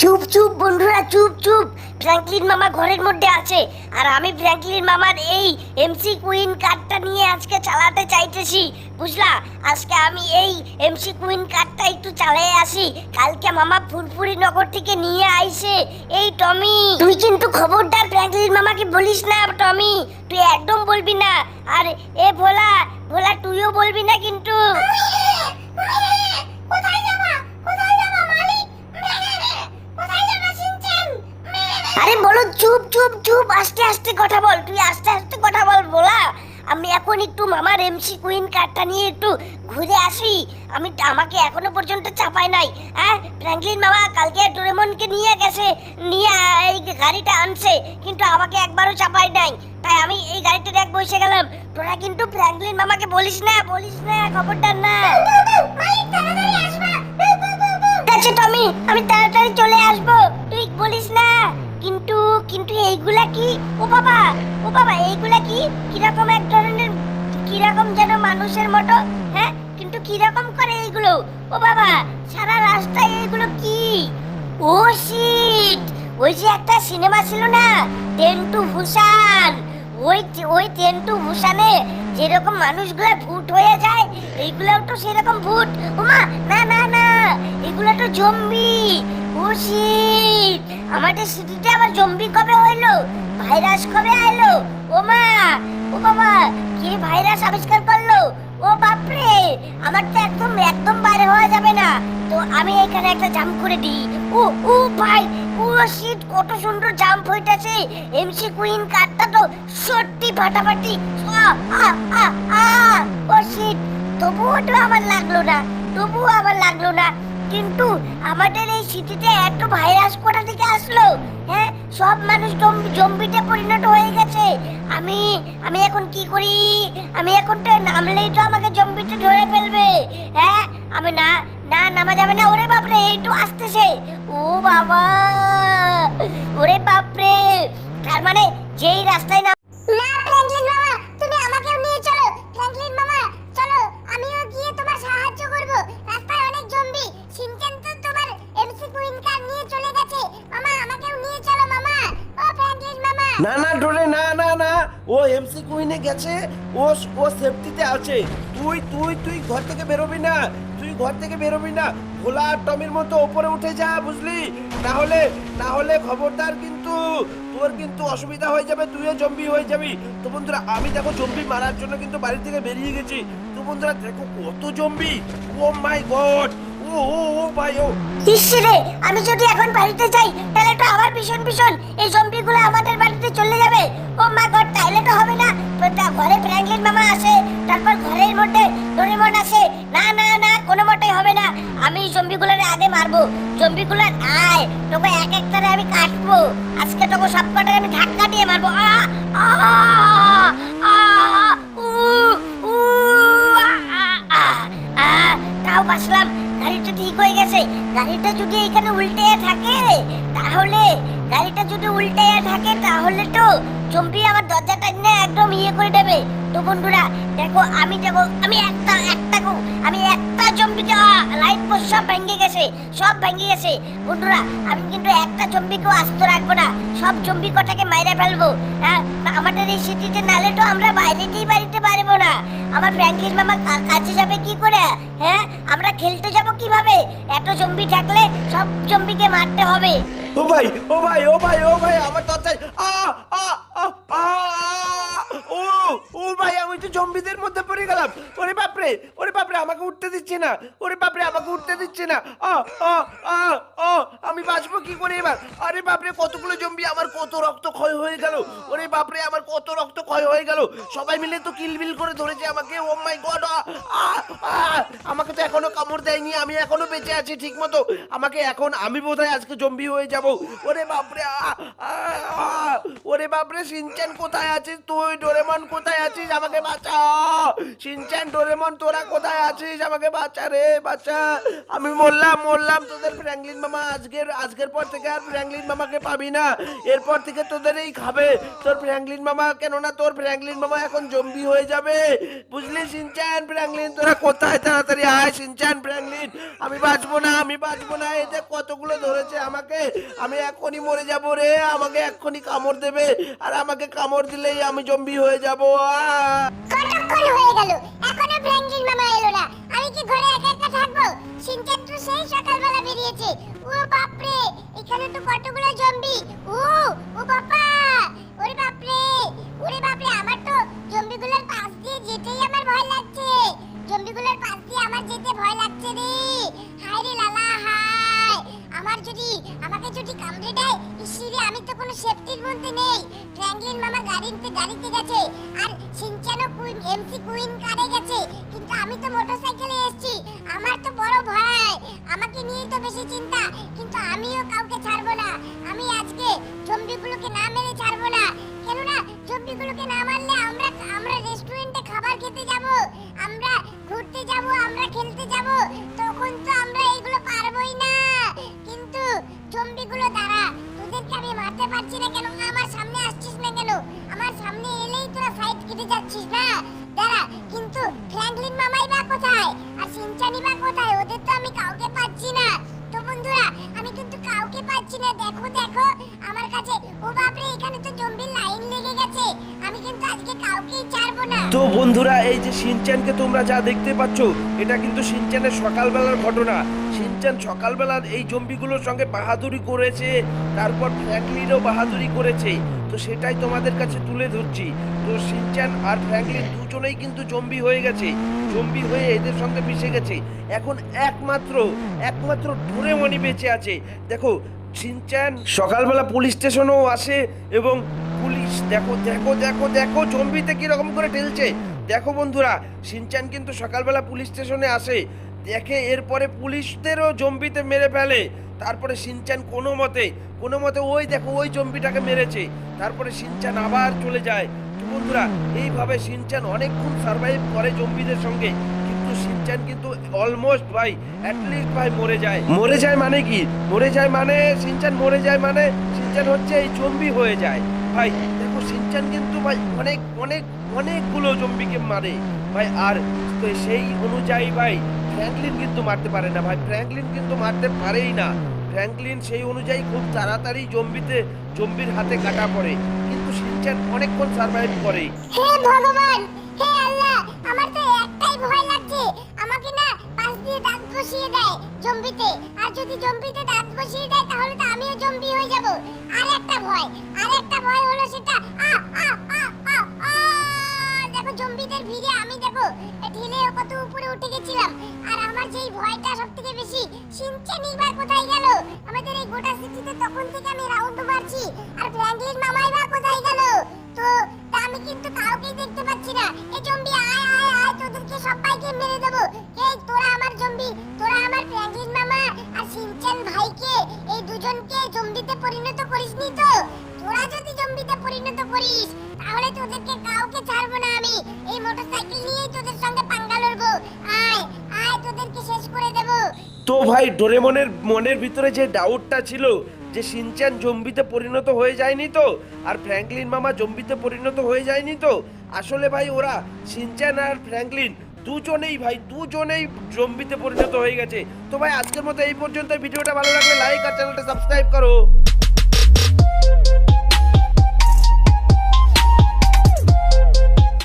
চুপ চুপ, বন্ধুরা, চুপ চুপ। ফ্র্যাঙ্কলিন মামা ঘরের মধ্যে আছে। আর আমি ফ্র্যাঙ্কলিন মামার এই এমসি কুইন কার্ডটা নিয়ে আজকে চালাতে চাইতেছি। বুঝলা? আজকে আমি এই এমসি কুইন কার্ডটা একটু চালিয়ে আসি। কালকে মামা ফুরফুরি নগর থেকে নিয়ে আইছে এই টমি। তুই কিন্তু খবরদার ফ্র্যাঙ্কলিন মামাকে বলিস না, টমি। তুই একদম বলবি না। আর এ ভোলা ভোলা, তুইও বলবি না কিন্তু। কোথায় যাবা কোথায় যাবা মালিক কোথায় যাবা সিনচেন আরে বলো, চুপ চুপ চুপ, আস্তে আস্তে কথা বল, তুই আস্তে আস্তে কথা বল বলা। আমি এখন একটু মামার এমসি কুইন কার্ডটা নিয়ে একটু ঘুরে আসি। আমি আমাকে এখনও পর্যন্ত চাপায় নাই হ্যাঁ? ফ্র্যাঙ্কলিন মামা কালকে ডোরেমনকে নিয়ে গেছে, নিয়ে এই গাড়িটা আনছে, কিন্তু আমাকে একবারও চাপায় নাই। তাই আমি এই গাড়িতে দেখ বসে গেলাম। তোরা কিন্তু ফ্র্যাঙ্কলিন মামাকে বলিস না বলিস না, খবরদার না। আছে, টমি, আমি তাড়াতাড়ি চলে আসব। তুই বলিস না। কিন্তু কিন্তু এইগুলা কি? ও বাবা ও বাবা, এইগুলা কি? কীরকম এক ধরনের, কীরকম যেন মানুষের মতো? হ্যাঁ? কিন্তু কীরকম করে এইগুলো? ও বাবা, সারা রাস্তায় এইগুলো কি? ও শিট ওই যে একটা সিনেমা ছিল না? টেন্টু ভূষান ওই ওই টেন্টু ভূষানে যেরকম মানুষগুলো ভূত হয়ে যায়, এইগুলাও তো সেরকম ভূত। ওমা, না না না, এগুলো তো জম্বি ও শিট আমাদের সিটিতে আবার জম্বি কবে হইল? ভাইরাস কবে আইলো? ও মা, ও বাবা, কে ভাইরাস আবিষ্কার করল? ও বাপরে, আমার তো একদম একদম বাইরে হওয়া যাবে না। তো আমি এখানে একটা জাম্প করে দিই। ও ও ভাই, ও শিট কত সুন্দর জাম্প হইতাছে। এমসি কুইন কার্ডটা তো সত্যি ফাটাফাটি। ও শিট তবুও তো আমার লাগল না, তবুও আমার লাগল না। কিন্তু আমাদের এই সিটিতে এত ভাইরাস কোথা থেকে আসলো? হ্যাঁ? সব মানুষ জম্বি জম্বিতে পরিণত হয়ে গেছে। আমি আমি এখন কি করি? আমি এখন তো নামলেই তো আমাকে জম্বিতে ধরে ফেলবে। হ্যাঁ? আমি না না নামা যাবে না। ওরে বাপরে, এই তো আসতেছে। ও বাবা! ওরে বাপরে! তার মানে যেই রাস্তায় না না, ডোরে, না না না। ও এমসি কুইনে গেছে, ও ও সেফটিতে আছে। তুই তুই তুই ঘর থেকে বেরোবি না, তুই ঘর থেকে বেরোবি না। ভোলা টমির মতো ওপরে উঠে যা, বুঝলি? না হলে না হলে খবরদার কিন্তু, তোর কিন্তু অসুবিধা হয়ে যাবে, তুইও জম্বি হয়ে যাবি। তো বন্ধুরা, আমি দেখো জম্বি মারার জন্য কিন্তু বাড়ি থেকে বেরিয়ে গেছি। তো বন্ধুরা, দেখো কত জম্বি। ও মাই গড আমি যদি এখন বাড়িতে যাই, তাহলে তো আবার ভীষণ ভীষণ এই জম্বিগুলো আমাদের বাড়িতে চলে যাবে। ও মা গড, তাইলে তো হবে না। ঘরে ফ্র্যাঙ্কলিন মামা আসে তারপর ঘরের মধ্যে ডোরেমন আসে না না না, কোনো মতেই হবে না। আমি জম্বিগুলোর আগে মারবো। জম্বিগুলোর আয়, তোকে এক এক করে আমি কাটবো। আজকে তোকে সব কটার আমি ধাক্কা দিয়ে মারবো। করে দেবে তো বন্ধুরা দেখো আমি দেখো আমি একটা একটা গো- আমি একটা চম্পিকে লাইট পোস্ট সব ভেঙে গেছে সব ভেঙে গেছে বন্ধুরা আমি কিন্তু একটা চম্পিকেও আস্ত রাখব না সব চম্পি কটাকে মাইরে ফেলব হ্যাঁ আমাদের এই সিটিতে নালে তো আমরা বাইরেতেই বাড়িতে পারব না আমার ফ্র্যাঙ্কলিন মামা কাছে যাবে কি করে হ্যাঁ আমরা খেলতে যাব কীভাবে এত জম্বি থাকলে সব জম্বিকে মারতে হবে ও ভাই ও ভাই ও ভাই ও ভাই আমার দরজায় আ আ আ আ ও ও ভাই, আমি তো জম্বিদের মধ্যে পড়ে গেলাম। ওরে বাপরে ওরে বাপরে, আমাকে উঠতে দিচ্ছে না। ওরে বাপরে, আমাকে উঠতে দিচ্ছে না। আ আ আ আমি বাঁচবো কি করে এবার? আরে বাপরে, কতগুলো জম্বি, আমার কত রক্ত ক্ষয় হয়ে গেল। ওরে বাপরে, আমার কত রক্ত ক্ষয় হয়ে গেল। সবাই মিলে তো কিলবিল করে ধরেছে আমাকে। ও মাই গড আমাকে তো এখনও কামড় দেয়নি, আমি এখনও বেঁচে আছি ঠিক মতো আমাকে এখন আমি বোধহয় আজকে জম্বি হয়ে যাব। ওরে বাপরে ওরে বাপরে, সিনচ্যান কোথায় আছিস তুই ডোরেমন কোথায় আছিস? আমাকে বাঁচা। সিনচ্যান ডোরেমন, তোরা কোথায় আছিস? আমাকে বাঁচা রে, বাঁচা। আমি মরলাম মরলাম তোদের ফ্র্যাঙ্কলিন মামা। আজকের আজকের পর থেকে আর ফ্র্যাঙ্কলিন মামাকে পাবি না। এরপর থেকে তোদেরই খাবে। তোর ফ্র্যাঙ্কলিন মামা, কেননা তোর ফ্র্যাঙ্কলিন মামা এখন জম্বি হয়ে যাবে। বুঝলি সিনচান ফ্র্যাঙ্কলিন? তোরা কোথায়? তাড়াতাড়ি আয় সিনচান ফ্র্যাঙ্কলিন। আমি বাঁচবো না, আমি বাঁচবো না। এই যে কতগুলো ধরেছে আমাকে, আমি এখনই মরে যাব রে। আমাকে এক্ষুনি কামড় দেবে। আর আমাকে কামড় দিলেই আমি জম্বি হয়ে যাব! কতক্ষণ হয়ে গেল? এখনও ফ্র্যাঙ্কলিন মামা এলো না। আমি কি ঘরে একা একা থাকব? সিনচান তো সেই সকালবেলা বেরিয়েছে। ও বাপরে, এখানে তো কতগুলো জম্বি? ও ও বাবা তো কোনো সেফটির মধ্যে নেই। ফ্র্যাঙ্কলিন মামা গাড়িতে গাড়িতে গেছে। আর সিনচানো কুইন এমসি কুইন কারে গেছে? কিন্তু আমি তো মোটরসাইকেলে এসেছি। আমার তো বড় ভয়। আমাকে নিয়ে তো বেশি চিন্তা। কিন্তু আমিও কাউকে ছাড়বো না। আমি আজকে জম্বিগুলোকে না মেরে ছাড়বো না। ফাইট যাচ্ছিস না? দাঁড়া, কিন্তু ফ্র্যাঙ্কলিন মামাই বা কোথায়? আর সিনচানি বা কোথায়? ওদের তো আমি কাউকে পাচ্ছি না। তো বন্ধুরা, আমি কিন্তু কাউকে পাচ্ছি না। দেখো দেখো, আমার কাছে, ও বাপরে, এখানে তো জম্বির লাইন লেগে গেছে। আমি কিন্তু আজকে কাউকেই ছাড়বো না। তো বন্ধুরা, এই যে সিনচ্যানকে তোমরা যা দেখতে পাচ্ছ, এটা কিন্তু সিনচ্যানের সকালবেলার ঘটনা। সিনচ্যান সকালবেলার এই জম্বিগুলোর সঙ্গে বাহাদুরি করেছে, তারপর ফ্র্যাঙ্কলিনও বাহাদুরি করেছে। তো সেটাই তোমাদের কাছে তুলে ধরছি। তো সিনচ্যান আর ফ্র্যাঙ্কলিন দুজনেই কিন্তু জম্বি হয়ে গেছে। জম্বি হয়ে এদের সঙ্গে মিশে গেছে। এখন একমাত্র একমাত্র ডোরেমনি বেঁচে আছে। দেখো সিনচ্যান সকালবেলা পুলিশ স্টেশনেও আসে এবং পুলিশ দেখো দেখো দেখো দেখো জম্বিতে কীরকম করে ঠেলছে দেখো বন্ধুরা সিনচ্যান কিন্তু সকালবেলা পুলিশ স্টেশনে আসে। দেখে এরপরে পুলিশদেরও জম্বিতে মেরে ফেলে। তারপরে সিনচ্যান কোনো মতে কোনো মতে ওই দেখো, ওই জম্বিটাকে মেরেছে। তারপরে সিনচ্যান আবার চলে যায়। বন্ধুরা, এইভাবে সিনচ্যান অনেকক্ষণ সার্ভাইভ করে জম্বিদের সঙ্গে। কিন্তু সিনচ্যান কিন্তু অলমোস্ট ভাই অ্যাটলিস্ট ভাই মরে যায়। মরে যায় মানে কি? মরে যায় মানে সিনচ্যান মরে যায় মানে সিনচ্যান হচ্ছে এই জম্বি হয়ে যায়। ভাই, দেখো সিনচ্যান কিন্তু ভাই অনেক অনেক, অনেকগুলো জম্বিকে মারে। ভাই, আর সেই অনুযায়ী ভাই ফ্র্যাঙ্কলিন কিন্তু মারতে পারে না ভাই। ফ্র্যাঙ্কলিন কিন্তু মারতে পারেই না। ফ্র্যাঙ্কলিন সেই অনুযায়ী খুব তাড়াতাড়ি জম্বিতে, জম্বির হাতে কাটা পড়ে। কিন্তু সিনচ্যান অনেকক্ষণ সার্ভাইভ করে। হে ভগবান! হে আল্লাহ! আমার তো একটাই ভয় লাগছে। আমাকে না পাশ দিয়ে দাঁত বসিয়ে দেয় জম্বিতে। আর যদি জম্বিতে দাঁত বসিয়ে দেয় তাহলে তো আমিও জম্বি হয়ে যাব। আর একটা ভয়, আর একটা ভয় হলো সেটা আ আ জম্বিদের ভিড়ে আমি দেব। ঢিলে কত উপরে উঠে গেছিলাম। আর আমার যেই ভয়টা সবথেকে বেশি, সিনচেনি বা কোথায় গেল? আমাদের এই গোটা সিটিতে তখন থেকে আমি রাউন্ড মারছি। জম্বিতে পরিণত করিস। তাহলে তোদেরকে কাউকে ছাড়বো না আমি। এই মোটরসাইকেল নিয়েই তোদের সঙ্গে পাঙ্গা লড়বো। আয় আয়, তোদেরকে শেষ করে দেবো। তো ভাই, ডোরেমনের মনের ভিতরে যে ডাউটটা ছিল, যে সিনচ্যান জম্বিতে পরিণত হয়ে যায়নি তো, আর ফ্র্যাঙ্কলিন মামা জম্বিতে পরিণত হয়ে যায়নি তো, আসলে ভাই ওরা সিনচ্যান আর ফ্র্যাঙ্কলিন দুজনেই ভাই, দুজনেই জম্বিতে পরিণত হয়ে গেছে। তো ভাই, আজকের মতো এই পর্যন্ত ভিডিওটা ভালো লাগলে লাইক আর চ্যানেলটা সাবস্ক্রাইব করো।